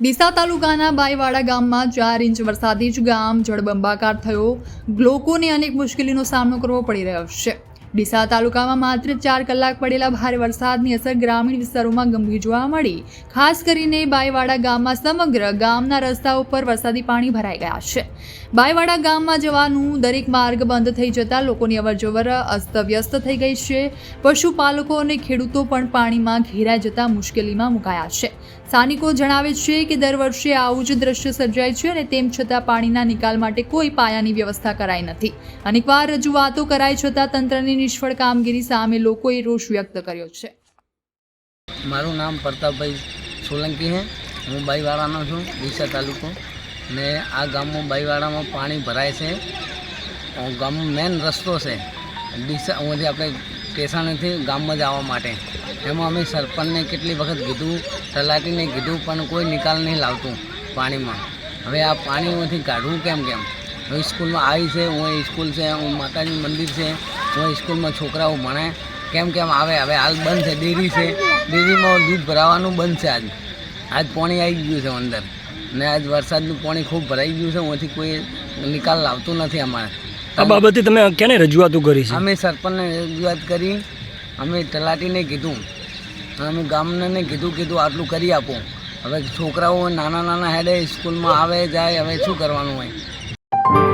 ડીસા તાલુકાના બાઈવાડા ગામમાં ચાર ઇંચ વરસાદી જ ગામ જળબંબાકાર થયો. લોકોને અનેક મુશ્કેલીનો સામનો કરવો પડી રહ્યો છે. ડીસા તાલુકામાં માત્ર ચાર કલાક પડેલા ભારે વરસાદની અસર ગ્રામીણ વિસ્તારોમાં ગંભીર જોવા મળી. ખાસ કરીને બાઈવાડા ગામમાં સમગ્ર ગામના રસ્તા ઉપર વરસાદી પાણી ભરાઈ ગયા છે. બાઈવાડા ગામમાં જવાનું દરેક માર્ગ બંધ થઈ જતા લોકોની અવરજવર અસ્તવ્યસ્ત થઈ ગઈ છે. પશુપાલકો અને ખેડૂતો પણ પાણીમાં ઘેરાઈ જતા મુશ્કેલીમાં મુકાયા છે. સ્થાનિકો જણાવે છે કે દર વર્ષે આવું જ દ્રશ્ય સર્જાય છે અને તેમ છતાં પાણીના નિકાલ માટે કોઈ પાયાની વ્યવસ્થા કરાઈ નથી. અનેકવાર રજૂઆતો કરાઈ છતાં તંત્રની નિષ્ફળ કામગીરી સામે લોકોએ રોષ વ્યક્ત કર્યો છે. મારું નામ પ્રતાપભાઈ સોલંકી છે હું બાઈવાડાનો છું ડીસા તાલુકો. ને આ ગામમાં બાઈવાડામાં પાણી ભરાય છે. અ, ગામમાં મેન રસ્તો છે. ડીસા અહીંયાથી આપણે સ્ટેશનેથી ગામમાં જવા માટે. એમાં અમે સરપંચને કેટલી વખત કીધું, તલાટીને કીધું, પણ કોઈ નિકાલ નહીં લાવતું પાણીમાં. હવે આ પાણીમાંથી કાઢવું કેમ કેમ? હવે સ્કૂલમાં આવી છે, હું સ્કૂલ છે, હું માતાજી મંદિર છે, હું સ્કૂલમાં છોકરાઓ ભણે. કેમ કેમ આવે? હવે હાલ બંધ છે, ડેરી છે. ડેરીમાં દૂધ ભરાવાનું બંધ છે આજ. આજ પાણી આવી ગયું છે અંદર. ને આજ વરસાદનું પાણી ખૂબ ભરાઈ ગયું છે ઓથી કોઈ નિકાલ લાવતું નથી અમારે. આ બાબતે તમે ક્યાંને રજૂઆતો કરી છે? અમે સરપંચને રજૂઆત કરી, અમે તલાટીને કીધું અમે ગામને કીધું કીધું આટલું કરી આપો. હવે છોકરાઓ નાના નાના હેડે સ્કૂલમાં આવે, જાય, હવે શું કરવાનું હોય?